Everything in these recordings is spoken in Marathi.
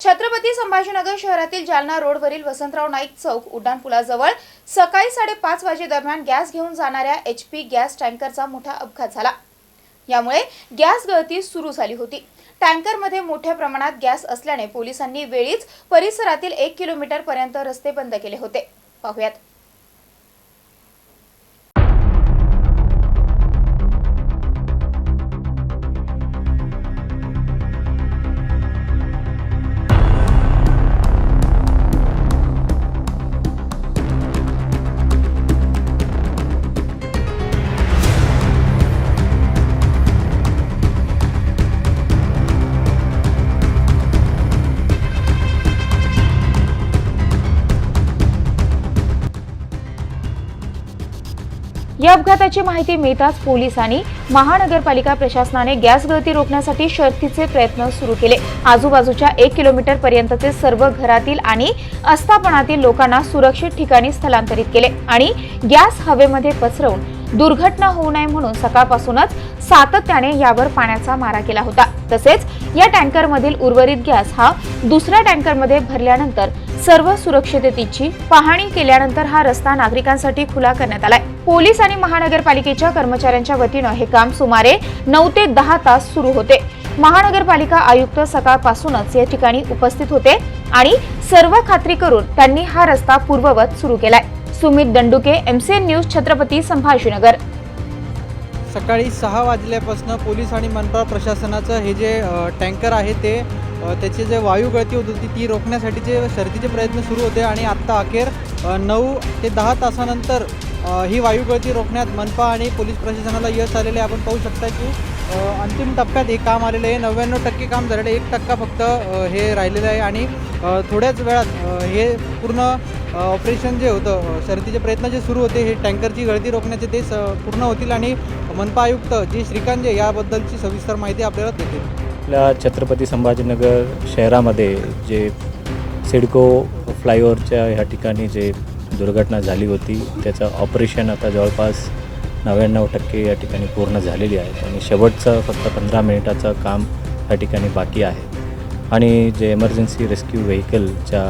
छत्रपती संभाजीनगर शहरातील जालना रोडवरील वसंतराव नाईक चौक उड्डाणपुलाजवळ सकाळी साडेपाच वाजेदरम्यान गॅस घेऊन जाणाऱ्या एच पी गॅस टँकरचा मोठा अपघात झाला. यामुळे गॅस गळती सुरू झाली होती. टँकरमध्ये मोठ्या प्रमाणात गॅस असल्याने पोलिसांनी वेळीच परिसरातील एक किलोमीटर पर्यंत रस्ते बंद केले होते. पाहुयात. या अपघाताची माहिती मिळताच पोलिसांनी महानगरपालिका प्रशासनाने गॅस गळती रोखण्यासाठी शर्थीचे प्रयत्न सुरू केले. आजूबाजूच्या एक किलोमीटर पर्यंतचे सर्व घरातील आणि आस्थापनातील लोकांना सुरक्षित ठिकाणी स्थलांतरित केले आणि गॅस हवेमध्ये पसरवून दुर्घटना होऊ नये म्हणून सकाळपासूनच सातत्याने यावर पाण्याचा मारा केला होता. तसेच या टँकरमधील उर्वरित गॅस हा दुसऱ्या टँकरमध्ये भरल्यानंतर सर्व सुरक्षिततेची पाहणी केल्यानंतर हा रस्ता नागरिकांसाठी खुला करण्यात आलाय. पोलीस आणि महानगरपालिकेच्या कर्मचाऱ्यांच्या वतीनं हे काम सुमारे नऊ ते दहा तास सुरू होते. महानगरपालिका आयुक्त सकाळपासूनच या ठिकाणी उपस्थित होते आणि सर्व खात्री करून त्यांनी हा रस्ता पूर्ववत सुरू केलाय. सुमित दंडुके एमसीएन न्यूज छत्रपती संभाजीनगर सकाळी सहा वाजल्यापासून पोलीस आणि मनपा प्रशासनाचं हे जे टँकर आहे ते त्याची जे वायू गळती होत होती ती रोखण्यासाठीचे शर्तीचे प्रयत्न सुरू होते आणि आत्ता अखेर नऊ ते दहा तासानंतर ही वायू गळती रोखण्यात मनपा आणि पोलीस प्रशासनाला यश आलेले आहे. आपण पाहू शकता की अंतिम टप्प्यात हे काम आलेलं आहे नव्याण्णव टक्के काम झालेलं आहे एक टक्का फक्त हे राहिलेलं आहे आणि थोड्याच वेळात हे पूर्ण ऑपरेशन जे होतं शर्तीचे प्रयत्न जे सुरू होते हे टँकरची गळती रोखण्याचे ते पूर्ण होतील आणि मनपा आयुक्त जी श्रीकांत याबद्दलची सविस्तर माहिती आपल्याला देतील. आपल्या छत्रपती संभाजीनगर शहरामध्ये जे सिडको फ्लायओव्हरच्या ह्या ठिकाणी जे दुर्घटना झाली होती त्याचं ऑपरेशन आता जवळपास नव्याण्णव टक्के या ठिकाणी पूर्ण झालेली आहे. आणि शेवटचं फक्त पंधरा मिनिटाचं काम या ठिकाणी बाकी आहे. आणि जे एमर्जन्सी रेस्क्यू व्हेकलच्या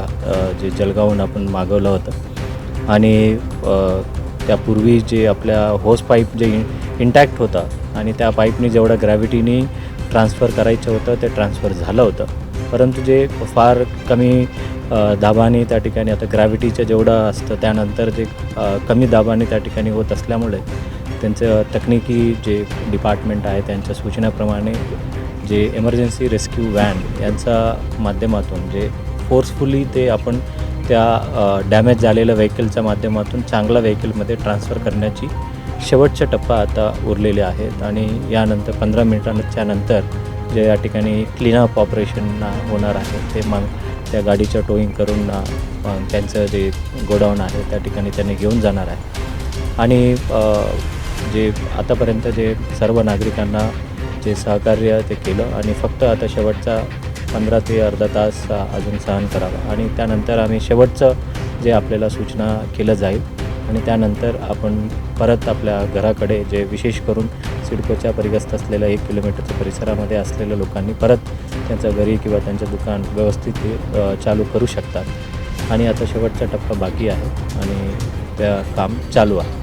जे जलगावून आपण मागवलं होतं. आणि त्यापूर्वी जे आपल्या होस पाईप जे इंटॅक्ट होता आणि त्या पाईपनी जेवढं ग्रॅव्हिटीनी ट्रान्सफर करायचं होतं ते ट्रान्सफर झालं होतं. परंतु जे फार कमी दाबाने त्या ठिकाणी आता ग्रॅव्हिटीचं जेवढं असतं त्यानंतर जे कमी दाबाने त्या ठिकाणी होत असल्यामुळे त्यांचं तकनिकी जे डिपार्टमेंट आहे त्यांच्या सूचनेप्रमाणे जे एमर्जन्सी रेस्क्यू व्हॅन यांच्या माध्यमातून जे फोर्सफुली ते आपण त्या डॅमेज झालेल्या व्हेकलच्या माध्यमातून चांगल्या व्हेकलमध्ये ट्रान्सफर करण्याची शेवटचा टप्पा आता उरलेले आहेत. आणि यानंतर पंधरा मिनिटांच्या नंतर जे या ठिकाणी क्लीनअप ऑपरेशन होणार आहे ते मग त्या गाडीचं टोईंग करून त्यांचं जे गोडाऊन आहे त्या ठिकाणी त्यांनी घेऊन जाणार आहे. आणि जे आतापर्यंत जे सर्व नागरिकांना जे सहकार्य ते केलं आणि फक्त आता शेवटचा पंधरा ते अर्धा तास अजून सहन करावा. आणि त्यानंतर आम्ही शेवटचं जे आपल्याला सूचना केलं जाईल आणि त्यानंतर आपण परत आपल्या घराकडे जे विशेष करून सिडकोच्या परिग्रस्त असलेल्या एक किलोमीटरच्या परिसरामध्ये असलेल्या लोकांनी परत त्यांचं घरी किंवा त्यांचं दुकान व्यवस्थित चालू करू शकतात. आणि आता शेवटचा टप्पा बाकी आहे आणि त्या काम चालू आहे.